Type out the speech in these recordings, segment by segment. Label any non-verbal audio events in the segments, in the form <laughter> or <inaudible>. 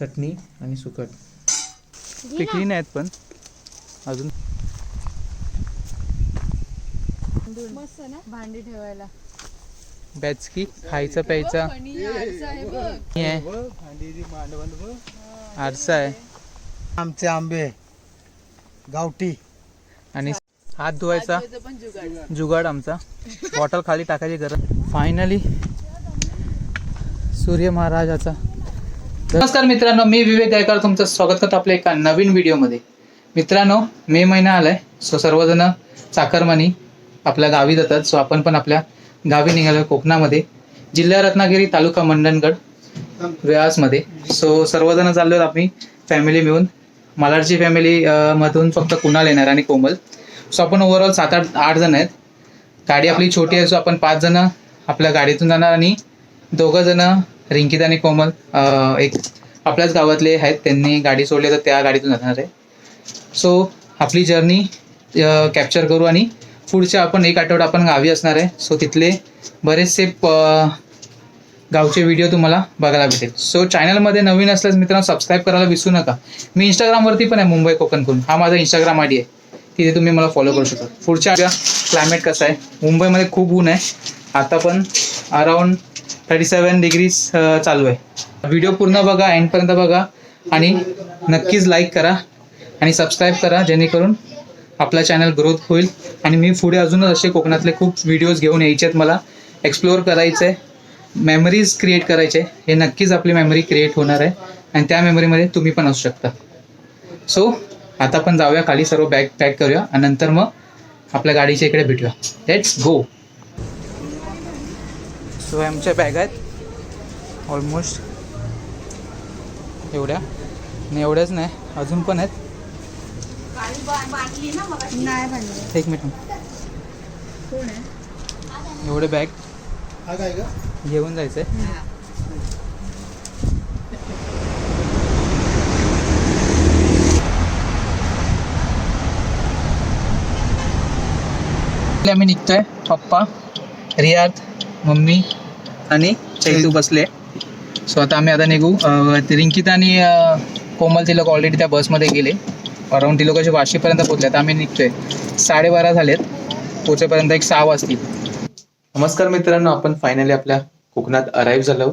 चटणी आणि सुकट. पिकली नाहीत पण. अजून. मस्त ना? भांडी ठेवायला. बॅचकी खायचा प्यायचा. आरसा आहे. आमचे आंबे गावठी. आणि हात धुवायचा. जुगाड. आमचा. बॉटल खाली टाकायची गरज. फायनली सूर्य महाराजाचा. नमस्कार मित्रांनो मी विवेक गायकर तुमचं स्वागत करतो आपल्या एका नवीन व्हिडिओमध्ये. मित्रांनो मे महिना आलाय. सो सर्वजण चाकरमानी आपल्या गावी जातात. सो आपण पण आपल्या गावी निघालो कोकणामध्ये. जिल्हा रत्नागिरी तालुका मंडणगड व्यासमध्ये. सो सर्वजण चाललो आम्ही फॅमिली मिळून. मालाडची फॅमिली मधून फक्त कुणाल येणार आणि कोमल. सो आपण ओव्हरऑल सात आठ आठ जण आहेत. गाडी आपली छोटी आहे सो आपण पाच जण आपल्या गाडीतून जाणार आणि दोघं जण रिंकित आणि कोमल एक आपल्याच गावातले आहेत. त्यांनी गाडी सोडली तर त्या गाडीतून जाणार आहे. सो आपली जर्नी कॅप्चर करू आणि पुढच्या आपण एक आठवडा आपण गावी असणार आहे. सो तिथले बरेचसे प- गावचे व्हिडिओ तुम्हाला बघायला भेटेल. सो चॅनलमध्ये नवीन असल्यास मित्रांनो सबस्क्राईब करायला विसरू नका. मी इंस्टाग्रामवरती पण आहे मुंबई कोकण करून हा माझा इंस्टाग्राम आय डी आहे. तिथे तुम्ही मला फॉलो करू शकता. पुढच्या क्लायमेट कसं आहे? मुंबईमध्ये खूप ऊन आहे. आता पण अराऊंड थर्टी सेवन डिग्रीज चालू आहे. व्हिडिओ पूर्ण बघा एंडपर्यंत बघा आणि नक्कीच लाईक करा आणि सबस्क्राईब करा जेणेकरून आपला चॅनल ग्रोथ होईल. आणि मी पुढे अजूनच असे कोकणातले खूप व्हिडिओज घेऊन यायचे आहेत मला. एक्सप्लोअर करायचं आहे मेमरीज क्रिएट करायचे. हे नक्कीच आपली मेमरी क्रिएट होणार आहे. आणि त्या मेमरीमध्ये तुम्ही पण असू शकता. सो आता आपण जाऊया खाली सर्व बॅग पॅक करूया आणि नंतर मग आपल्या गाडीच्या इकडे भेटूया. लेट्स गो सो आमच्या बॅग आहेत ऑलमोस्ट एवढ्या आणि एवढ्याच नाही अजून पण आहेत एक मिनिट कोण आहे एवढे बॅग हा घेऊन जायचं आहे आम्ही निघतोय पप्पा रियाद मम्मी आणि चैतू बसले. सो आता आम्ही आता निघू. रिंकित आणि कोमल ते लोक ऑलरेडी त्या बसमध्ये गेले. अराऊंड ती लोकांच्या वाशीपर्यंत पोहोचले. आता आम्ही निघतोय. साडेबारा झालेत. पोचेपर्यंत एक सहा वाजतील. नमस्कार मित्रांनो. आपण फायनली आपल्या कोकणात अराईव्ह झालो.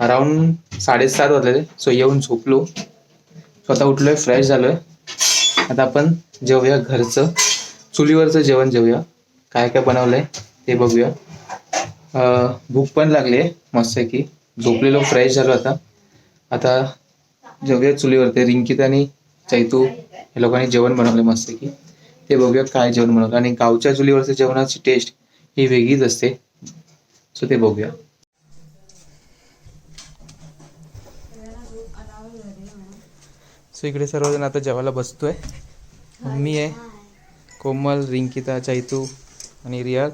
अराऊंड साडेसात वाजले. सो येऊन झोपलो. स्वतः उठलोय फ्रेश झालोय. आता आपण जेवूया घरचं. चुलीवरचं जेवण जेवूया. काय काय बनवलंय ते बघूया. भूक पण लागली आहे मस्त की झोपलेलो फ्रेश झालो आता. आता जेवूया चुलीवरती. रिंकित आणि चैतू या लोकांनी जेवण बनवलं मस्त की ते बघूया काय जेवण बनवलं आणि गावच्या चुलीवरचे जेवणाची टेस्ट ही वेगळीच असते. सो ते बघूया. सो इकडे सर्वजण आता जेवायला बसतोय. मी आहे कोमल रिंकिता चैतू आणि रियाद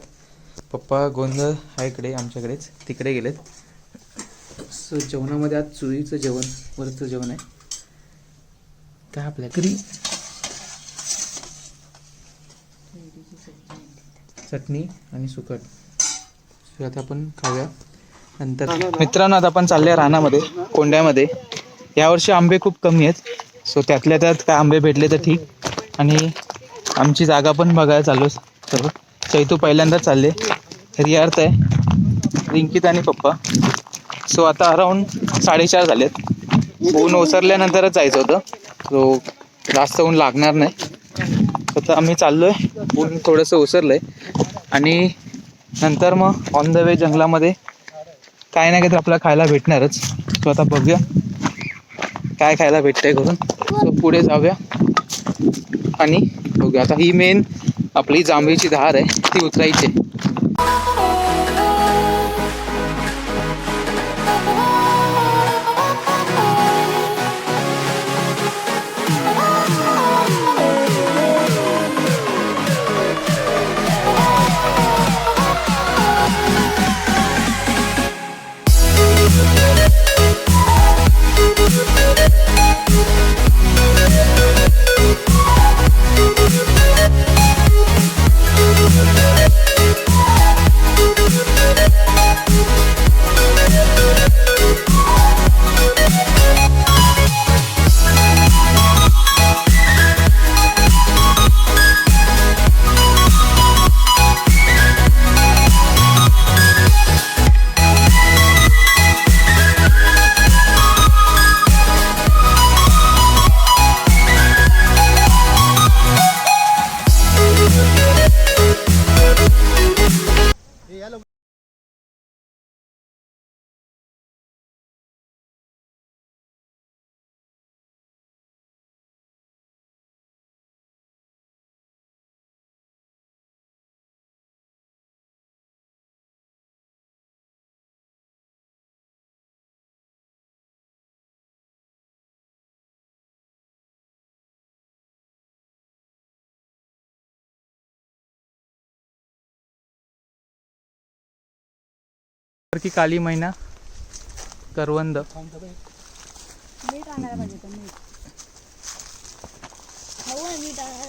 पप्पा गोंधळ आहे इकडे आमच्याकडेच. तिकडे गेलेत. सो जेवणामध्ये आज चुलीचं जेवण वरचं जेवण आहे. काय आपल्या घरी चटणी आणि सुकट. सो आता आपण खाऊया. नंतर मित्रांनो आता आपण चालले रानामध्ये कोंड्यामध्ये. यावर्षी आंबे खूप कमी आहेत. सो त्यातल्या त्यात काय आंबे भेटले तर ठीक. आणि आमची जागा पण बघायला चालू सर्व. चैतू पहिल्यांदाच चालले. रियार्थ आहे. रिंकित आणि पप्पा. सो आता अराऊंड साडेचार झालेत. ऊन ओसरल्यानंतरच जायचं होतं. सो जास्त ऊन लागणार नाही. आता आम्ही चाललो आहे ऊन थोडंसं ओसरलंय. आणि नंतर मग ऑन द वे जंगलामध्ये काय ना काहीतरी आपल्याला खायला भेटणारच. सो आता बघूया. काय खायला भेटतंय करून सो पुढे जाऊया. आणि बघूया. आता ही मेन आपली जांभळीची धार आहे. ती उतरायची आहे.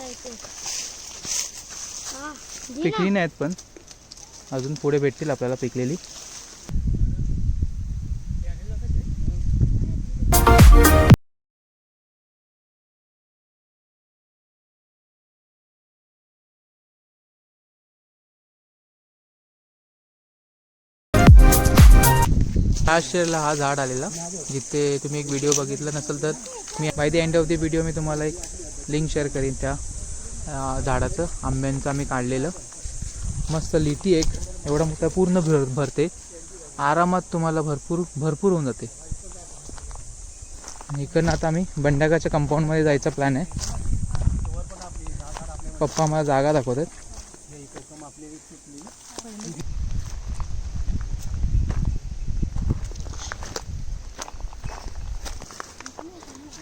येते हा घे ना. पिकली नाहीत पण. अजून पुढे भेटतील आपल्याला पिकलेली. लास्टला हा झाड आलेला. जिथे तुम्ही एक व्हिडिओ बघितला नसेल तर मी by the end of the video मी तुम्हाला एक लिंक शेअर करीन त्या झाडाचं. आंब्यांचं आम्ही काढलेलं. मस्त लिटी एक. एवढा मोठा पूर्ण भर भरते. आरामात तुम्हाला भरपूर भरपूर होऊन जाते. इकडनं आता आम्ही बंडागाच्या कंपाऊंडमध्ये जायचा प्लॅन आहे. पप्पा मला जागा दाखवतात.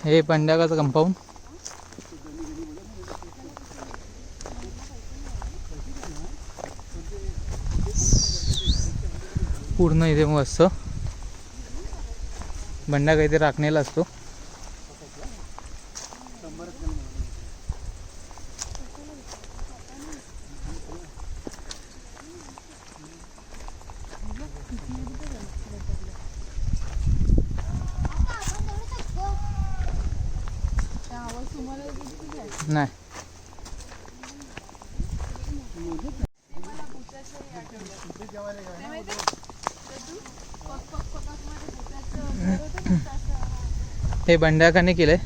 हे पंड्याकाचं कंपाऊंड पूर्ण इथे मस्त. बंडा काहीतरी राखणेला असतो त्या आवाज तुम्हाला येतो की काय? नाही हे बंडाकाने केलंय.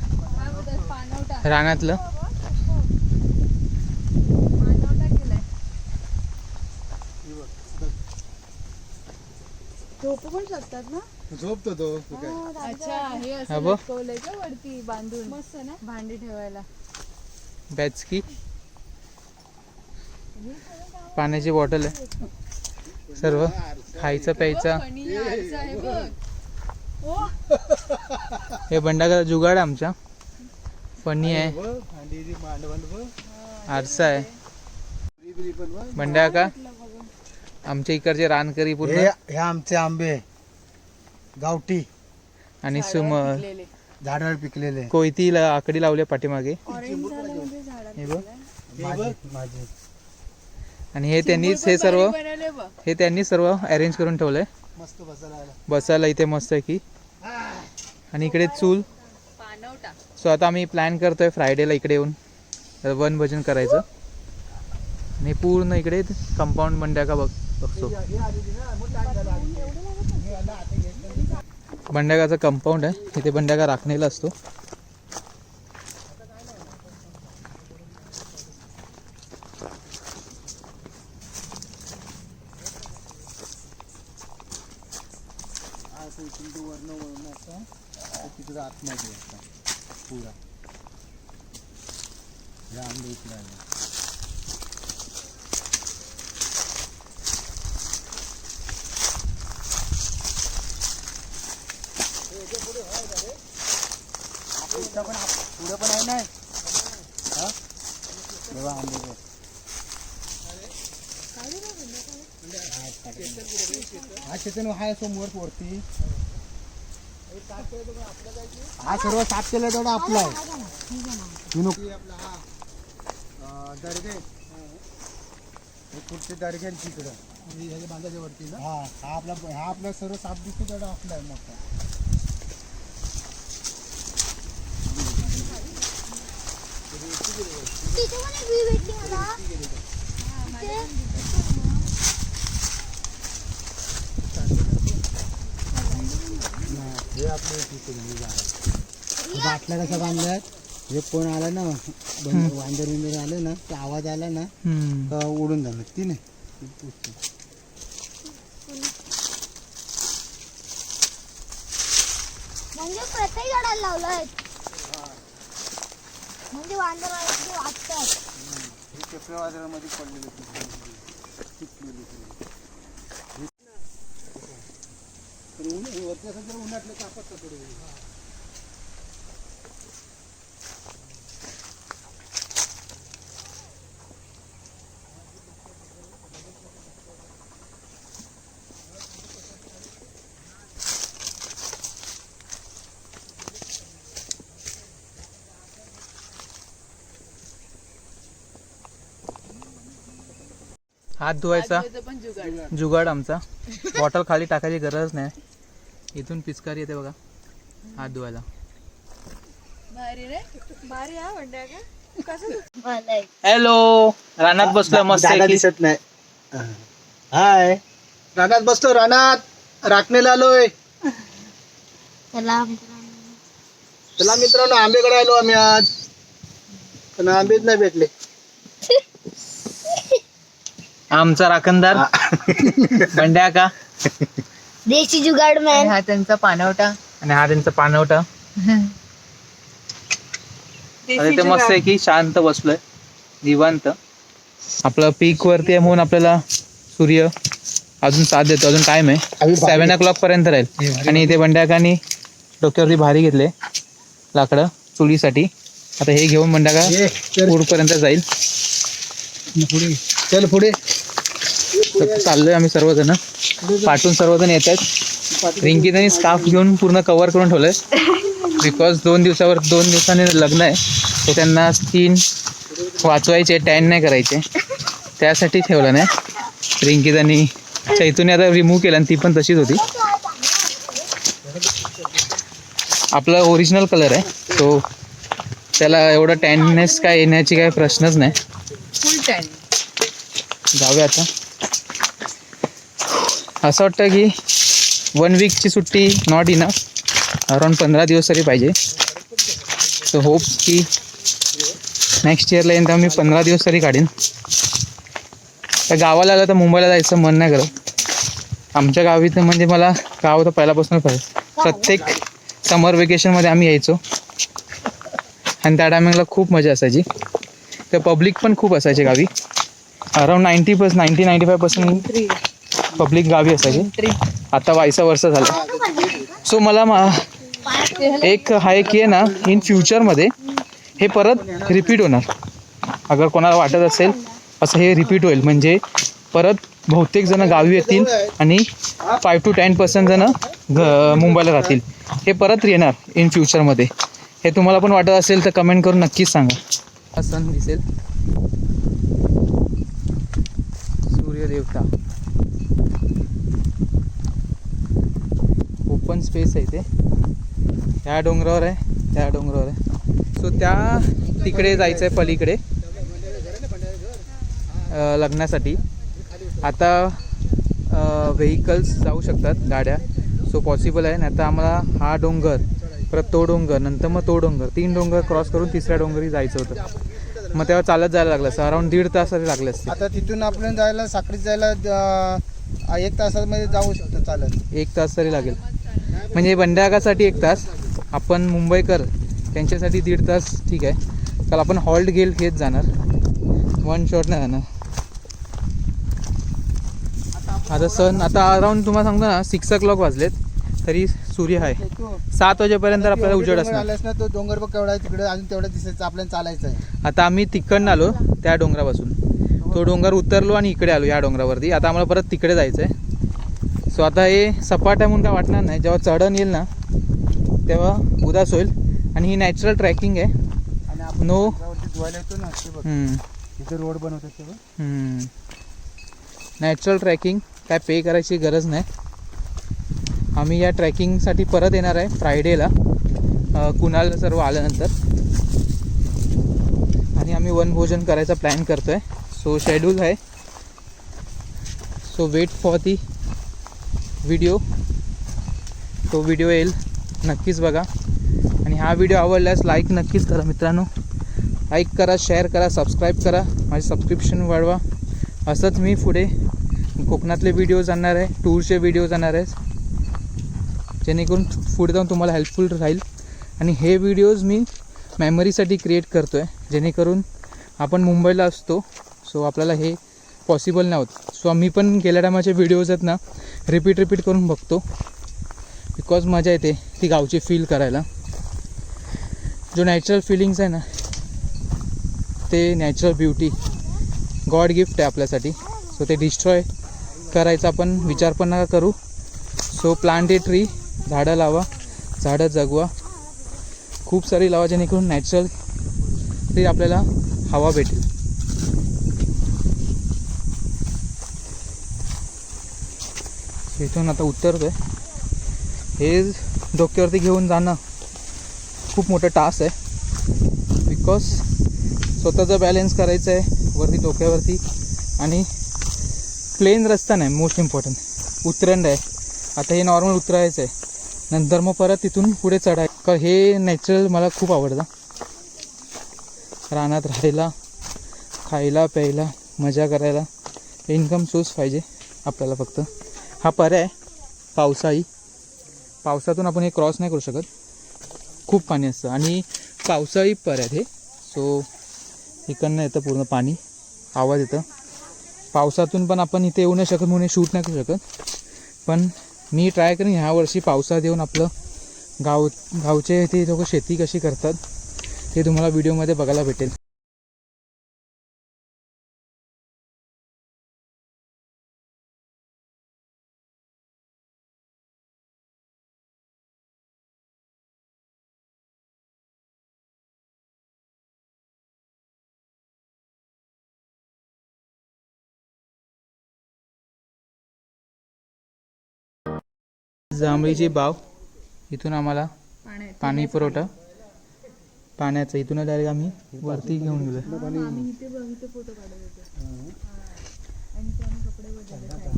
रानातलं. झोपू पण शकतात ना? झोपतो तो. तू काय अच्छा हे हा असं बघ. लटकवलंय का वरती बांधून? मस्त ना? भांडी ठेवायला. बॅचकी. पाण्याची बॉटल आहे. सर्व खायचं प्यायचं. फणी आरसा आहे बघ. ओ हे बंडाका जुगाड आहे आमच्या. फणी आहे. आरसा आहे. बघ. बंडाका आमच्या इकडचे रानकरी पूर्ण. हे हे आमचे आंबे गावठी. आणि सुम. झाडावर पिकलेले. कोयतीला आकडी लावली पाठीमागे. म्हणजे हे आणि हे त्यांनीच हे सर्व हे त्यांनी सर्व अरेंज करून ठेवलंय. मस्त बसायला. आला बसायला इथे मस्त आहे की. आणि इकडे चूल. सो आता आम्ही प्लॅन करतोय फ्रायडेला इकडे येऊन. वन भजन करायचं. आणि पूर्ण इकडे कंपाऊंड बंड्या का बघ बघतो. बंड्यागाचा कंपाऊंड आहे. इथे बंड्यागा राखणेला असतो. तिकडे आतमध्ये असा पुरा हे आंबे इकडे आले पुढे पण आहे ना हा? तेव्हा आंबे बघ. हा चेतन हाय समोर वरती हा सर्व साफ केलं तेवढा आपला आहे. हा दर्गे हे पुढचे दर्गे तिकडं. ह्याच्या बांधाच्या वरती ना? हा हा आपला हा आपला सर्व साफ दिसतो तेवढा आपला आहे मोठा. तिथे पण एक व्ही भेटली मला. हे आपले बाटल्या कशा बांधल्यात? हे कोण आला ना वांदर विंदर आले ना ते आवाज आला ना. तर उडून जाणार. ती नाही. म्हणजे प्रत्येक झाडाला लावलंय. म्हणजे वांदर वाचतात चक्रीवादळामध्ये हात धुवायचा. जुगाड. आमचा. बॉटल खाली टाकायची गरज नाही. इथून पिचकारी येते बघा. हात धुवायला. हा. हॅलो. रानात बसलोय मस्त दादा पैकी. दिसत नाही. हाय. रानात बसतो रानात. राखणेला आलोय. चला. चला मित्रांनो आंबेकडे आलो आम्ही आज. पण आंबेच नाही भेटले. आमचा राखणदार. बंड्या का? देशी जुगाड मॅन हा त्यांचा पानवटा. आणि हा त्यांचा पानवटा. <laughs> आणि ते मस्त आहे की शांत बसलोय. निवांत. आपलं पीक वरती आहे म्हणून आपल्याला सूर्य अजून साथ देतो. अजून टाइम आहे. सेव्हन ओ क्लॉक पर्यंत राहील. आणि इथे बंड्याकानी डोक्यावरती भारी घेतले. लाकडं चुलीसाठी. आता हे घेऊन चल. पूरपर्यंत जाईल. पुढे. चल पुढे. तर चाललोय आम्ही सर्वजण. पाठून सर्वजण येत आहेत. रिंकी त्यांनी स्कार्फ घेऊन पूर्ण कव्हर करून ठेवलंय. बिकॉज दोन दिवसावर दोन दिवसांनी लग्न आहे. तर त्यांना स्किन वाचवायचे टॅन नाही करायचे. त्यासाठी ठेवलं नाही. रिंकी त्यांनी चैतूने आता रिमूव्ह केलं आणि ती पण तशीच होती. आपला ओरिजिनल कलर आहे. तो त्याला एवढं टॅननेस काय येण्याची काय प्रश्नच नाही. फुल टॅन जाऊया आता. असं वाटतं की वन वीकची सुट्टी नॉट इनफ अराउंड पंधरा दिवस तरी पाहिजे. सो होप की नेक्स्ट इयरला येईन तेव्हा मी पंधरा दिवस तरी काढीन. तर गावाला आलं तर मुंबईला जायचं मन नाही करत. आमच्या गावी तर म्हणजे मला गाव तर पहिल्यापासूनच पाहिजे प्रत्येक समर वेकेशनमध्ये आम्ही यायचो. आणि त्या टायमिंगला खूप मजा असायची. तर पब्लिक पण खूप असायचे गावी. Around ninety per ninety ninety five percent public गावी असायची. आता वायसा वर्ष झालं. सो मला मा- एक आहे की आहे ना इन फ्युचरमध्ये हे परत रिपीट होणार. अगर कोणाला वाटत असेल असं हे रिपीट होईल. म्हणजे परत बहुतेक जण गावी येतील आणि फाईव्ह टू टेन पर्सेंट जण घ मुंबईला राहतील. हे परत येणार इन फ्युचरमध्ये हे तुम्हाला पण वाटत असेल तर कमेंट करून नक्कीच सांगा. असं सण दिसेल. सूर्यदेवता. स्पेस आहे ते ह्या डोंगरावर आहे त्या डोंगरावर आहे. सो त्या तिकडे जायचं आहे पलीकडे लग्नासाठी. आता व्हेकल्स जाऊ शकतात गाड्या. सो पॉसिबल आहे. नाही तर आम्हाला हा डोंगर परत तो डोंगर नंतर मग तो डोंगर तीन डोंगर क्रॉस करून तिसऱ्या डोंगरी जायचं होतं. मग तेव्हा चालत जायला लागलं असं अराउंड दीड तास तरी लागले असते. आता तिथून आपण जायला साखरीत जायला एक तासामध्ये जाऊ शकतो चालत. एक तास तरी लागेल. म्हणजे बंड्यागासाठी एक तास आपण मुंबईकर त्यांच्यासाठी दीड तास ठीक आहे. काल आपण हॉल्ट घेल घेत जाणार. वन शॉट नाही जाणार. आता सण आता अराउंड तुम्हाला सांगतो ना सिक्स ओ क्लॉक वाजलेत तरी सूर्य आहे सात वाजेपर्यंत आपल्याला उजेड असणार. तो डोंगर बघ केवढा तिकडे अजून तेवढा दिसायचं आपल्याला चालायचं आहे आता आम्ही तिकडनं आलो त्या डोंगरापासून. तो डोंगर उतरलो आणि इकडे आलो या डोंगरावरती. आता आम्हाला परत तिकडे जायचं आहे सो आता हे सपाट आहे म्हणून काय वाटणार नाही. जेव्हा चढण येईल ना तेव्हा उदास होईल. आणि ही नॅचरल ट्रॅकिंग आहे. धुवायला येतो ना इथे रोड बनवतात तेव्हा हम्म. नॅचरल ट्रॅकिंग काय पे करायची गरज नाही. आम्ही या ट्रॅकिंगसाठी परत येणार आहे फ्रायडेला कुणाल सर्व आल्यानंतर. आणि आम्ही वनभोजन करायचा प्लॅन करतो आहे सो शेड्यूल आहे. So wait for the video तो व्हिडिओ येईल. नक्कीच बघा. आणि हा व्हिडिओ आवडल्यास लाईक नक्कीच करा मित्रांनो. लाईक करा शेअर करा सबस्क्राईब करा. माझे सबस्क्रिप्शन वाढवा. असंच मी पुढे कोकणातले व्हिडिओज आणणार आहे. टूरचे व्हिडिओज आणणार आहे. जेणेकरून पुढे जाऊन तुम्हाला हेल्पफुल राहील. आणि हे व्हिडिओज मी मेमरीसाठी क्रिएट करतो आहे जेणेकरून आपण मुंबईला असतो. सो आपल्याला हे पॉसिबल नाही होत. सो मी पण गेल्या टायमाचे व्हिडिओज आहेत ना रिपीट रिपीट करून बघतो. बिकॉज मजा येते ती गावची फील करायला. जो नॅचरल फिलिंग्स आहे ना ते नॅचरल ब्युटी गॉड गिफ्ट आहे आपल्यासाठी. सो ते डिस्ट्रॉय करायचा आपण विचार पण नका करू. सो प्लांट ए ट्री झाडं लावा झाडं जगवा. खूप सारी लावा जेणेकरून नॅचरल ते आपल्याला हवा भेटेल. इथून आता उतरतोय. हे डोक्यावरती घेऊन जाणं खूप मोठं टास्क आहे. बिकॉज स्वतःचा बॅलेन्स करायचं आहे वरती डोक्यावरती. आणि प्लेन रस्ता नाही मोस्ट इम्पॉर्टंट उतरंड आहे. आता हे नॉर्मल उतरायचं आहे. नंतर मग परत तिथून पुढे चढाय का हे नॅचरल मला खूप आवडतं. रानात राहायला खायला प्यायला मजा करायला इन्कम सोर्स पाहिजे आपल्याला फक्त. हा पर्याय पावसाळी. पावसातून आपण हे क्रॉस नाही करू शकत. खूप पाणी असतं. आणि पावसाळी पर्याय हे सो इकडनं येतं पूर्ण पाणी. आवाज येतं. पावसातून पण आपण इथे येऊ नाही शकत म्हणून शूट नाही करू शकत. पण मी ट्राय करेन ह्या वर्षी पावसात येऊन आपलं गाव गावचे ते लोक शेती कशी करतात ते तुम्हाला व्हिडिओमध्ये बघायला भेटेल. जांभळीची बाव. इथून आम्हाला पाणी पुरवठा. पाण्याचं इथून डायरेक्ट आम्ही वरती घेऊन गेलो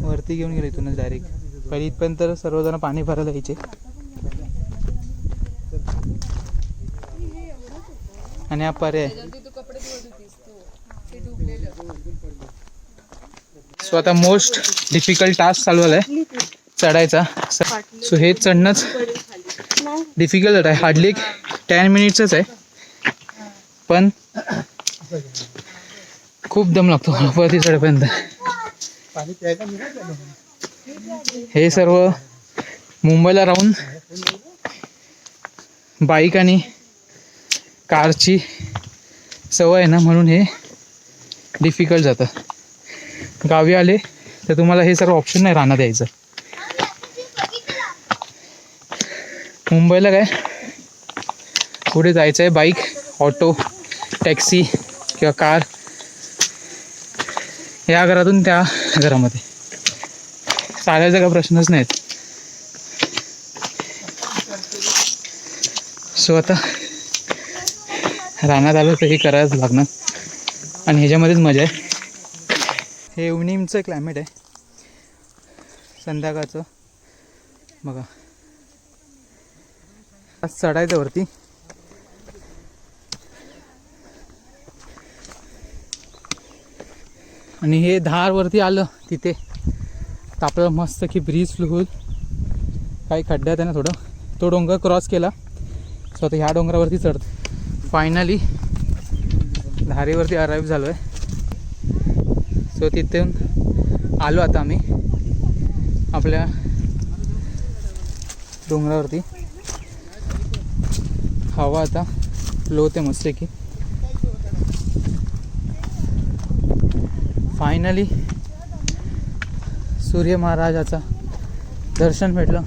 वरती घेऊन गेलो इथूनच डायरेक्ट. पहिले इथपर्यंत सर्वजण पाणी भरायला यायचे. आणि हा पर्याय. तू कपडे धुवत होतीस तू ते डुबलेलं सो आता मोस्ट डिफिकल्ट टास्क चालू आहे चढायचा. सो हे चढणंच डिफिकल्ट आहे. हार्डली टेन मिनिट्सच आहे. पण खूप दम लागतो वरती चढपर्यंत. हे सर्व मुंबईला राहून बाईक आणि कारची सवय आहे ना म्हणून हे डिफिकल्ट जातं. गावी आले तर तुम्हाला हे सर्व ऑप्शन नाही राहणार द्यायचं. मुंबईला काय? पुढे जायचं आहे बाईक ऑटो टॅक्सी किंवा कार या घरातून त्या घरामध्ये. चालायचा काय प्रश्नच नाहीत. सो आता रानात आलं तर हे करायच लागणार. आणि ह्याच्यामध्येच मजा आहे. हे इव्हनिंगचं क्लायमेट आहे. संध्याकाळचं. बघा. चढायचं वरती. आणि हे धारवरती आलं तिथे. तर आपल्याला मस्त की ब्रिज फ्लो होईल. काही खड्ड्यात आहे ना थोडं. तो डोंगर क्रॉस केला. सो आता ह्या डोंगरावरती चढतो. फायनली धारेवरती अराईव्ह झालो आहे सो तिथून आलो आता आम्ही. आपल्या डोंगरावरती. हवा आता. फ्लो होते मस्तपैकी की. फायनली सूर्य महाराजाचा दर्शन भेटलं.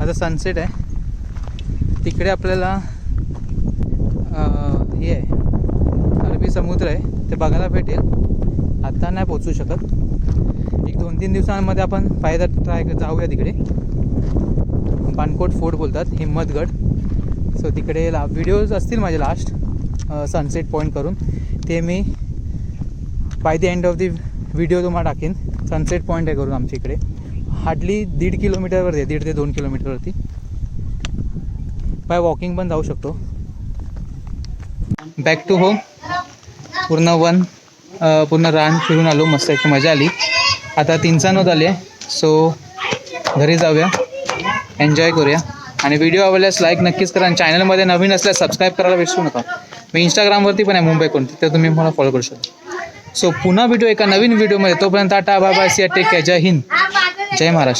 आता सनसेट आहे. तिकडे आपल्याला हे आहे. अरबी समुद्र आहे. ते बघायला भेटेल. आता नाही पोचू शकत. एक दोन तीन दिवसांमध्ये आपण पायदा ट्राय जाऊया तिकडे. पानकोट फोर्ट बोलतात हिम्मतगड. सो तिकडे ला व्हिडिओज असतील माझे लास्ट सनसेट पॉईंट करून. ते मी by the end of the video तुम्हाला टाकेन. सनसेट पॉईंट आहे करून आमच्या इकडे. हार्डली दीड किलोमीटरवरती आहे दीड ते दोन किलोमीटरवरती बाय वॉकिंग पण जाऊ शकतो. बॅक टू होम पूर्ण वन पूर्ण रान फिरून आलो. मस्त मजा आली. आता तीन नोत आली सो घरी जाऊया. एन्जॉय करूया. आणि व्हिडिओ आवडल्यास लाईक नक्कीच करा. आणि चॅनलमध्ये नवीन असल्यास सबस्क्राईब करायला विसरू नका. मी इंस्टाग्रामवरती पण आहे मुंबईकडून. तिथे तुम्ही मला फॉलो करू शकता. सो पुन्हा व्हिडिओ एका नवीन व्हिडिओमध्ये तोपर्यंत टाटा बाबा सिया टेक केअर जय हिंद. जय महाराष्ट्र.